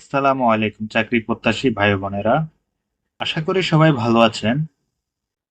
আসসালামু আলাইকুম, চাকরি প্রত্যাশী ভাই বোনেরা। আশা করি সবাই ভালো আছেন।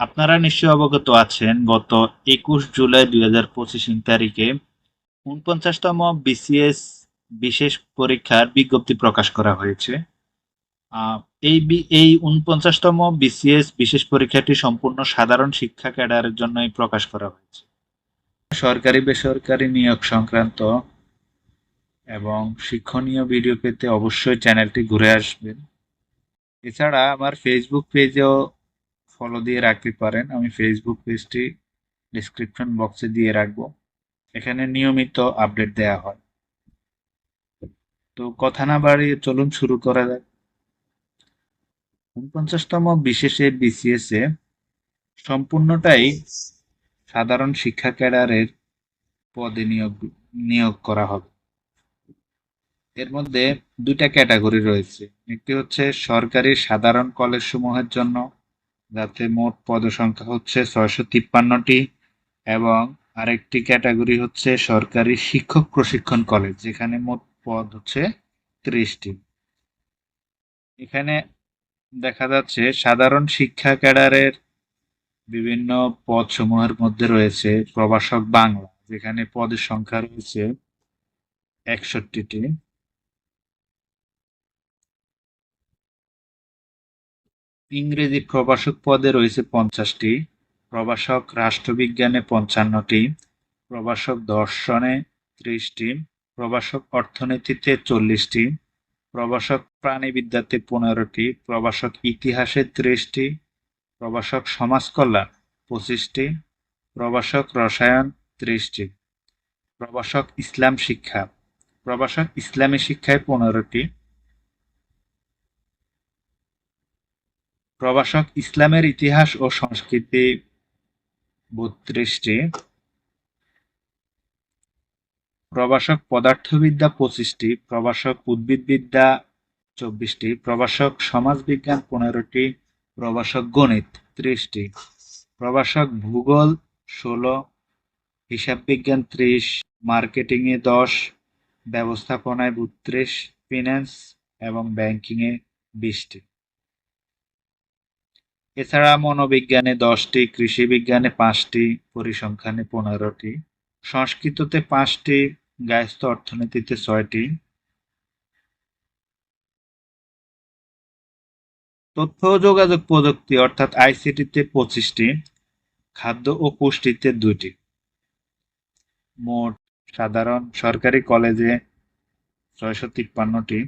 আপনারা নিশ্চয়ই অবগত আছেন, গত একুশ জুলাই দুই হাজার পঁচিশ তারিখে উনপঞ্চাশতম বিসিএস বিশেষ পরীক্ষার বিজ্ঞপ্তি প্রকাশ করা হয়েছে। এই এই উনপঞ্চাশতম বিসিএস বিশেষ পরীক্ষাটি সম্পূর্ণ সাধারণ শিক্ষা ক্যাডারের জন্যই প্রকাশ করা হয়েছে। সরকারি বেসরকারি নিয়োগ সংক্রান্ত এবং শিক্ষণীয় ভিডিও পেতে অবশ্যই চ্যানেলটি ঘুরে আসবেন। এছাড়া আমার ফেসবুক পেজেও ফলো দিয়ে রাখতে পারেন। আমি ফেসবুক পেজটি ডিসক্রিপশন বক্সে দিয়ে রাখব। এখানে নিয়মিত আপডেট দেয়া হয়। তো কথা না বাড়িয়ে চলুন শুরু করা যাক। উনপঞ্চাশতম বিশেষে বিসিএস এ সম্পূর্ণটাই সাধারণ শিক্ষা ক্যাডারের পদে নিয়োগ নিয়োগ করা হবে। এর মধ্যে দুইটা ক্যাটাগরি রয়েছে। একটি হচ্ছে সরকারি সাধারণ কলেজ সমূহের জন্য, যাতে মোট পদসংখ্যা হচ্ছে ছয়শো তিপ্পান্নটি, এবং আরেকটি ক্যাটাগরি হচ্ছে সরকারি শিক্ষক প্রশিক্ষণ কলেজ, যেখানে মোট পদ হচ্ছে ত্রিশটি। এখানে দেখা যাচ্ছে সাধারণ শিক্ষা ক্যাডারের বিভিন্ন পদ সমূহের মধ্যে রয়েছে প্রভাষক বাংলা, যেখানে পদের সংখ্যা রয়েছে একষট্টিটি। ইংরেজি প্রভাষক পদে রয়েছে পঞ্চাশটি, প্রভাষক রাষ্ট্রবিজ্ঞানে পঞ্চান্নটি, প্রভাষক দর্শনে ত্রিশটি, প্রভাষক অর্থনীতিতে চল্লিশটি, প্রভাষক প্রাণীবিদ্যাতে পনেরোটি, প্রভাষক ইতিহাসে ত্রিশটি, প্রভাষক সমাজকল্যাণ পঁচিশটি, প্রভাষক রসায়ন ত্রিশটি, প্রভাষক ইসলাম শিক্ষা, প্রভাষক ইসলামী শিক্ষায় পনেরোটি প্রভাষক ইসলামের ইতিহাস ও সংস্কৃতি বত্রিশটি। প্রভাষক পদার্থবিদ্যা পঁচিশটি, প্রভাষক উদ্ভিদবিদ্যা চব্বিশটি, প্রভাষক সমাজবিজ্ঞান পনেরোটি, প্রভাষক গণিত ত্রিশটি, প্রভাষক ভূগোল ষোলো হিসাব বিজ্ঞান ত্রিশ, মার্কেটিংয়ে দশ, ব্যবস্থাপনায় বত্রিশ, ফিন্যান্স এবং ব্যাংকিংয়ে বিশটি। এছাড়া মনোবিজ্ঞানে দশটি কৃষি বিজ্ঞানে পাঁচটি, পরিসংখ্যানে পনেরোটি, সংস্কৃততে পাঁচটি গায়স্থ অর্থনীতিতে ছয়টি। তথ্য যোগাযোগ প্রযুক্তি অর্থাৎ আইসিটিতে পঁচিশটি, খাদ্য ও পুষ্টিতে দুটি মোট সাধারণ সরকারি কলেজে ছয়শো তিপ্পান্নটি।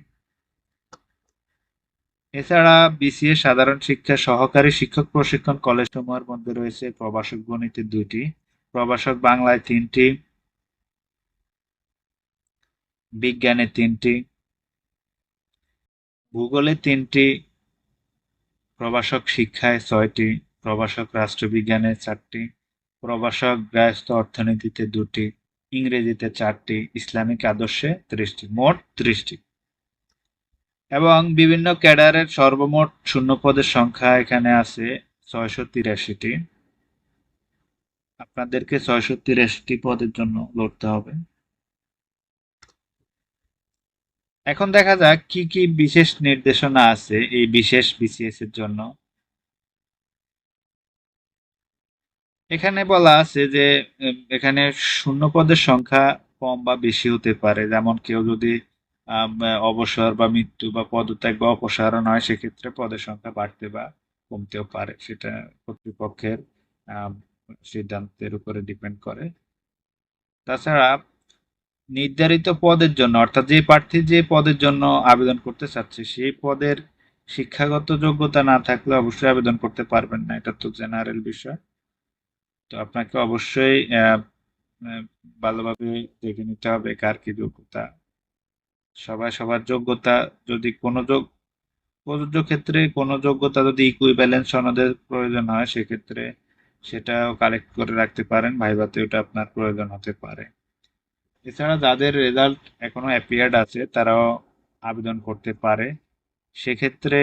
এছাড়া বিসিএ সাধারণ শিক্ষা সহকারী শিক্ষক প্রশিক্ষণ কলেজ সমূহের মধ্যে রয়েছে প্রভাষক গণিতে দুইটি প্রবাসক বাংলায় তিনটি, বিজ্ঞানে তিনটি, ভূগোলে তিনটি প্রবাসক শিক্ষায় ছয়টি প্রবাসক রাষ্ট্রবিজ্ঞানে চারটি, প্রভাষক গায়স্থ অর্থনীতিতে দুটি, ইংরেজিতে চারটি, ইসলামিক আদর্শে ত্রিশটি, মোট ত্রিশটি। এবং বিভিন্ন ক্যাডারের সর্বমোট শূন্য পদের সংখ্যা এখানে আছে ছয়শো তিরাশিটি। আপনাদেরকে ছয়শো তিরাশিটি পদের জন্য লড়তে হবে। এখন দেখা যাক কি কি বিশেষ নির্দেশনা আছে এই বিশেষ বিসিএস এর জন্য। এখানে বলা আছে যে এখানে শূন্য পদের সংখ্যা কম বা বেশি হতে পারে। যেমন কেউ যদি অবসর বা মৃত্যু বা পদত্যাগ বা অপসারণ হয়, সেক্ষেত্রে পদের সংখ্যা বাড়তে বা কমতেও পারে। সেটা কর্তৃপক্ষের সিদ্ধান্তের উপরে ডিপেন্ড করে। তাছাড়া নির্ধারিত পদের জন্য, অর্থাৎ যে প্রার্থী যে পদের জন্য আবেদন করতে চাচ্ছে, সেই পদের শিক্ষাগত যোগ্যতা না থাকলে অবশ্যই আবেদন করতে পারবেন না। এটা তো জেনারেল বিষয়। তো আপনাকে অবশ্যই ভালোভাবে দেখে নিতে হবে কার কি যোগ্যতা। সবাই সবার যোগ্যতা যদি কোনো যোগ, প্রযোজ্য ক্ষেত্রে কোনো যোগ্যতা যদি ইকুইভ্যালেন্স সনদের প্রয়োজন হয়, সেক্ষেত্রে সেটাও কালেক্ট করে রাখতে পারেন। ভাইভাতে ওটা আপনার প্রয়োজন হতে পারে। এছাড়া যাদের রেজাল্ট এখনও অ্যাপিয়ার্ড আছে, তারাও আবেদন করতে পারে। সেক্ষেত্রে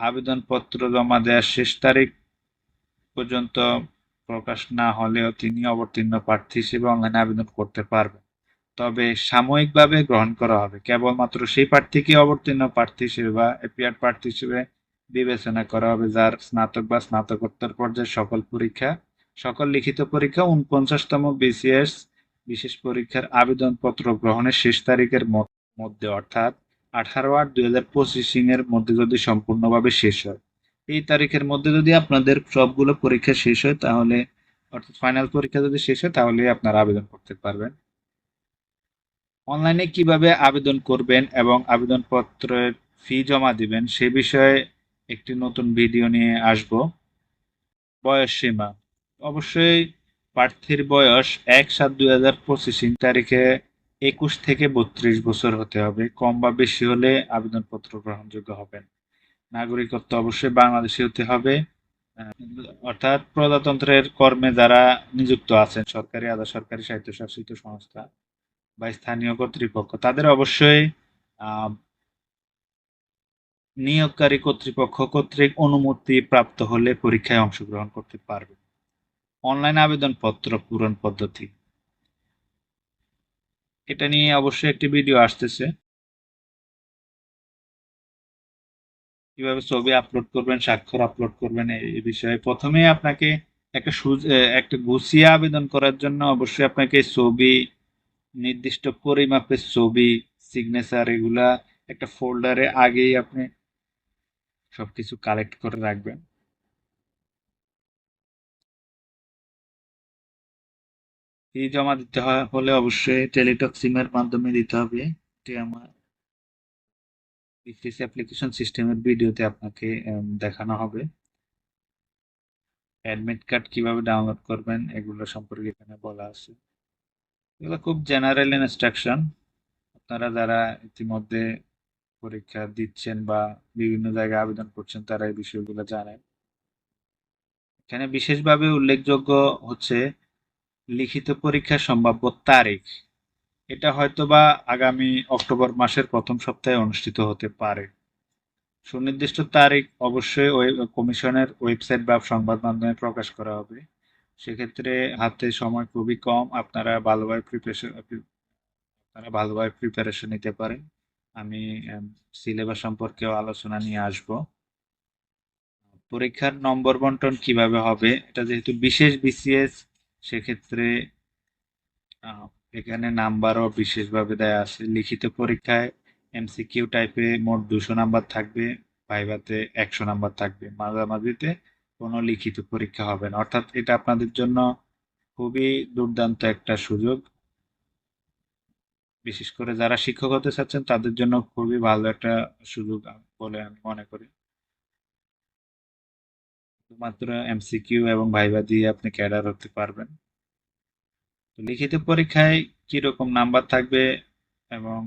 আবেদনপত্র জমা দেওয়ার শেষ তারিখ পর্যন্ত প্রকাশ না হলেও তিনি অবতীর্ণ প্রার্থী হিসেবে অনলাইনে আবেদন করতে পারবেন। তবে সাময়িকভাবে গ্রহণ করা হবে। কেবলমাত্র সেই প্রার্থীকে অবতীর্ণ প্রার্থী হিসেবে বা এপিআর প্রার্থী হিসেবে বিবেচনা করা হবে, যার স্নাতক বা স্নাতকোত্তর পর্যায়ের সকল পরীক্ষা, সকল লিখিত পরীক্ষা, উনপঞ্চাশতম বিসিএস বিশেষ পরীক্ষার আবেদনপত্র গ্রহণের শেষ তারিখের মধ্যে, অর্থাৎ আঠারো আট দুই হাজার পঁচিশিং এর মধ্যে যদি সম্পূর্ণভাবে শেষ হয়। এই তারিখের মধ্যে যদি আপনাদের সবগুলো পরীক্ষা শেষ হয়, তাহলে, অর্থাৎ ফাইনাল পরীক্ষা যদি শেষ হয় তাহলে আপনারা আবেদন করতে পারবেন। অনলাইনে কীভাবে আবেদন করবেন এবং আবেদনপত্রের ফি জমা দিবেন, সে বিষয়ে একটি নতুন ভিডিও নিয়ে আসব। বয়স সীমা। অবশ্যই প্রার্থীর বয়স এক সাত দুই হাজার পঁচিশিং তারিখে একুশ থেকে বত্রিশ বছর হতে হবে। কম বা বেশি হলে আবেদনপত্র গ্রহণযোগ্য হবেন। নাগরিকত্ব অবশ্যই বাংলাদেশি হতে হবে। অর্থাৎ প্রজাতন্ত্রের কর্মে যারা নিযুক্ত আছেন, সরকারি, আধা সরকারি স্বায়ত্তশাসিত সংস্থা বা স্থানীয় কর্তৃপক্ষ, তাদের অবশ্যই নিয়োগকারী কর্তৃপক্ষ কর্তৃক অনুমতি প্রাপ্ত হলে পরীক্ষায় অংশগ্রহণ করতে পারবে। অনলাইন আবেদনপত্র পূরণ পদ্ধতি। এটা নিয়ে অবশ্যই একটি ভিডিও আসতেছে। কীভাবে ছবি আপলোড করবেন, স্বাক্ষর আপলোড করবেন এই বিষয়ে প্রথমে আপনাকে একটা একটা গুছিয়ে আবেদন করার জন্য অবশ্যই আপনাকে ছবি নির্দিষ্ট পরিমাপের ছবি সিগনেচার এগুলা একটা ফোল্ডারে আগেই আপনি সবকিছু কালেক্ট করে রাখবেন। ফি জমা দিতে হলে অবশ্যই টেলিটক সিমের মাধ্যমে দিতে হবে। এটি আমার বিসিএস অ্যাপ্লিকেশন সিস্টেমের ভিডিওতে আপনাকে দেখানো হবে। অ্যাডমিট কার্ড কীভাবে ডাউনলোড করবেন, এগুলো সম্পর্কে এখানে বলা আছে। এগুলো খুব জেনারেল ইনস্ট্রাকশন আপনারা যারা ইতিমধ্যে পরীক্ষা দিচ্ছেন বা বিভিন্ন জায়গায় আবেদন করছেন, তারা এই বিষয়গুলো জানেন। এখানে বিশেষভাবে উল্লেখযোগ্য হচ্ছে লিখিত পরীক্ষার সম্ভাব্য তারিখ। এটা হয়তোবা আগামী অক্টোবর মাসের প্রথম সপ্তাহে অনুষ্ঠিত হতে পারে। সুনির্দিষ্ট তারিখ অবশ্যই কমিশনের ওয়েবসাইট বা সংবাদ মাধ্যমে প্রকাশ করা হবে। সেক্ষেত্রে হাতে সময় খুবই কম। আপনারা ভালোভাবে প্রিপারেশন আপনারা ভালোভাবে প্রিপারেশন নিতে পারেন। আমি সিলেবাস সম্পর্কেও আলোচনা নিয়ে আসব। পরীক্ষার নম্বর বন্টন কীভাবে হবে? এটা যেহেতু বিশেষ বিসিএস সেক্ষেত্রে এখানে নাম্বারও বিশেষভাবে দেয়া আছে। লিখিত পরীক্ষায় এমসিকিউ টাইপে মোট দুশো নাম্বার থাকবে ভাইভাতে একশো নাম্বার থাকবে। মাঝামাঝিতে কোনো লিখিত পরীক্ষা হবে না। অর্থাৎ এটা আপনাদের জন্য খুবই দুর্দান্ত একটা সুযোগ। বিশেষ করে যারা শিক্ষক হতে চাচ্ছেন, তাদের জন্য খুবই ভালো একটা সুযোগ বলে আমি মনে করি। শুধুমাত্র এমসিকিউ এবং ভাইভা দিয়ে আপনি ক্যাডার হতে পারবেন। লিখিত পরীক্ষায় কীরকম নাম্বার থাকবে এবং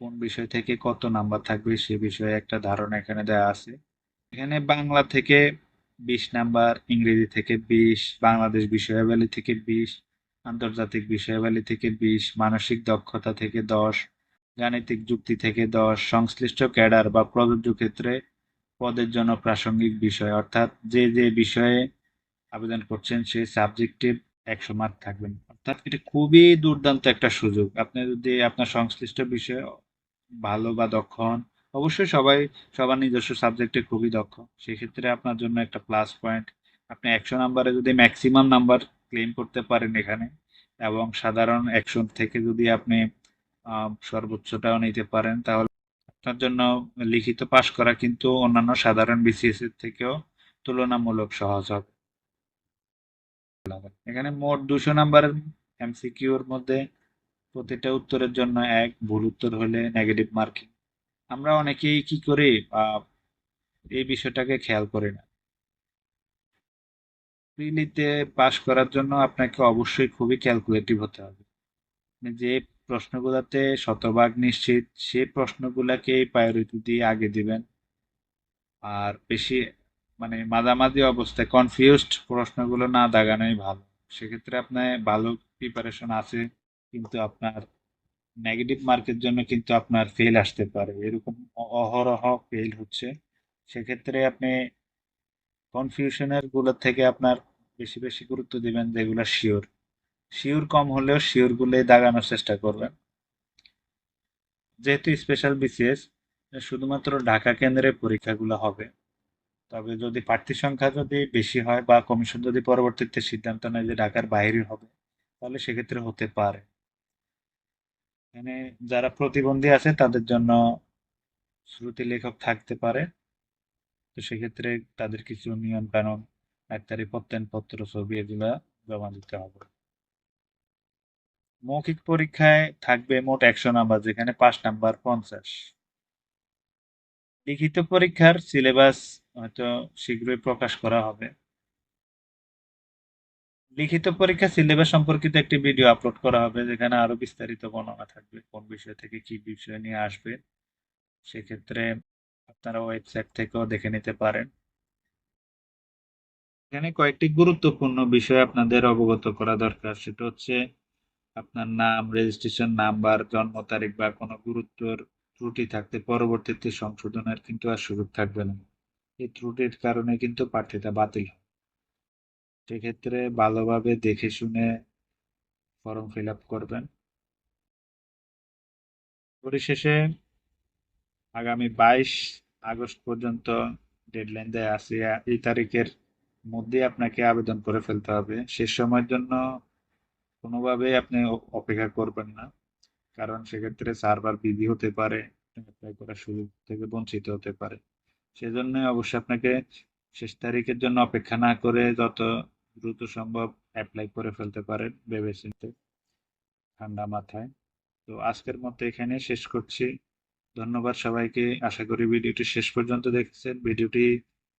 কোন বিষয় থেকে কত নাম্বার থাকবে সে বিষয়ে একটা ধারণা এখানে দেওয়া আছে। এখানে বাংলা থেকে বিশ নাম্বার, ইংরেজি থেকে বিশ, বাংলাদেশ বিষয়াবলী থেকে বিশ, আন্তর্জাতিক বিষয়াবলী থেকে বিশ, মানসিক দক্ষতা থেকে দশ, গাণিতিক যুক্তি থেকে দশ, সংশ্লিষ্ট ক্যাডার বা প্রযোজ্য ক্ষেত্রে পদের জন্য প্রাসঙ্গিক বিষয়। অর্থাৎ যে যে বিষয়ে আবেদন করছেন সেই সাবজেক্টিভ একশো মার্ক থাকবেন অর্থাৎ এটা খুবই দুর্দান্ত একটা সুযোগ। আপনি যদি আপনার সংশ্লিষ্ট বিষয়ে ভালো বা দক্ষ হন অবশ্যই সবাই, সবার নিজস্ব সাবজেক্টে খুবই দক্ষ। সেক্ষেত্রে আপনার জন্য একটা প্লাস পয়েন্ট আপনি একশো নাম্বারে যদি ম্যাক্সিমাম নাম্বার ক্লেম করতে পারেন এখানে, এবং সাধারণ একশো থেকে যদি আপনি সর্বোচ্চটাও নিতে পারেন, তাহলে আপনার জন্য লিখিত পাশ করা কিন্তু অন্যান্য সাধারণ বিসিএস এর থেকেও তুলনামূলক সহজ হবে। এখানে মোট দুশো নাম্বারের এমসিকিউর মধ্যে প্রতিটা উত্তরের জন্য এক, ভুল উত্তর হলে নেগেটিভ মার্কিং আমরা অনেকেই কি করে, বা এই বিষয়টাকে খেয়াল করি না। প্রিলিতে পাশ করার জন্য আপনাকে অবশ্যই খুবই ক্যালকুলেটিভ হতে হবে। যে প্রশ্নগুলোতে শতভাগ নিশ্চিত, সে প্রশ্নগুলোকেই প্রায়োরিটি দিয়ে আগে দিবেন। আর বেশি মানে মাঝামাঝি অবস্থায় কনফিউজড প্রশ্নগুলো না দাগানোই ভালো। সেক্ষেত্রে আপনার ভালো প্রিপারেশন আছে, কিন্তু আপনার নেগেটিভ মার্কের জন্য কিন্তু আপনার ফেল আসতে পারে। এরকম অহরহ ফেল হচ্ছে। সেক্ষেত্রে আপনি কনফিউশনেরগুলো থেকে আপনার বেশি বেশি গুরুত্ব দিবেন যেগুলো শিওর শিওর কম হলেও শিওর গুলোই দাগানোর চেষ্টা করবেন। যেহেতু স্পেশাল বিসিএস শুধুমাত্র ঢাকা কেন্দ্রে পরীক্ষাগুলো হবে। তবে যদি প্রার্থী সংখ্যা যদি বেশি হয় বা কমিশন যদি পরবর্তীতে সিদ্ধান্ত নেয় যে ঢাকার বাইরে হবে, তাহলে সেক্ষেত্রে হতে পারে। এখানে যারা প্রতিবন্ধী আছে, তাদের জন্য শ্রুতি লেখক থাকতে পারে। তো সেক্ষেত্রে তাদের কিছু নিয়ম কানুন ডাক্তারি প্রত্যয়নপত্র, ছবি এগুলা জমা দিতে হবে। মৌখিক পরীক্ষায় থাকবে মোট একশো নাম্বার, যেখানে পাঁচ নাম্বার পঞ্চাশ। লিখিত পরীক্ষার সিলেবাস হয়তো শীঘ্রই প্রকাশ করা হবে। লিখিত পরীক্ষা সিলেবাস সম্পর্কিত একটি ভিডিও আপলোড করা হবে, যেখানে আরও বিস্তারিত বর্ণনা থাকবে, কোন বিষয় থেকে কি বিষয় নিয়ে আসবে। সেক্ষেত্রে আপনারা ওয়েবসাইট থেকেও দেখে নিতে পারেন। এখানে কয়েকটি গুরুত্বপূর্ণ বিষয় আপনাদের অবগত করা দরকার। সেটা হচ্ছে আপনার নাম রেজিস্ট্রেশন নাম্বার জন্ম তারিখ বা কোনো গুরুত্বর ত্রুটি থাকতে পরবর্তীতে সংশোধনের কিন্তু আর সুযোগ থাকবে না। এই ত্রুটির কারণে কিন্তু প্রার্থিতা বাতিল হয় সেক্ষেত্রে ভালোভাবে দেখে শুনে ফর্ম ফিল আপ করবেন। পরিশেষে আগামী বাইশ আগস্ট পর্যন্ত ডেডলাইন দেয় আছে। এই তারিখের মধ্যে আপনাকে আবেদন করে ফেলতে হবে। শেষ সময়ের জন্য কোনোভাবেই আপনি অপেক্ষা করবেন না। কারণ সেক্ষেত্রে সার্ভার বিজি হতে পারে অ্যাপ্লাই করার সুযোগ থেকে বঞ্চিত হতে পারে। সেজন্য অবশ্যই আপনাকে শেষ তারিখের জন্য অপেক্ষা না করে যত দ্রুত সম্ভব অ্যাপ্লাই করে ফেলতে পারেন ভেবেচিন্তে ঠান্ডা মাথায়। তো আজকের মতো এখানে শেষ করছি। ধন্যবাদ সবাইকে। আশা করি ভিডিওটি শেষ পর্যন্ত দেখছেন। ভিডিওটি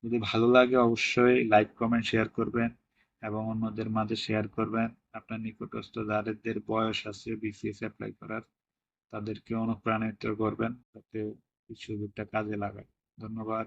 যদি ভালো লাগে অবশ্যই লাইক কমেন্ট শেয়ার করবেন এবং অন্যদের মাঝে শেয়ার করবেন। আপনার নিকটস্থ যাদের বয়স আছে বিসিএস অ্যাপ্লাই করার, তাদেরকে অনুপ্রাণিত করবেন। যাতে এই সুযোগটা কাজে লাগায়। ধন্যবাদ।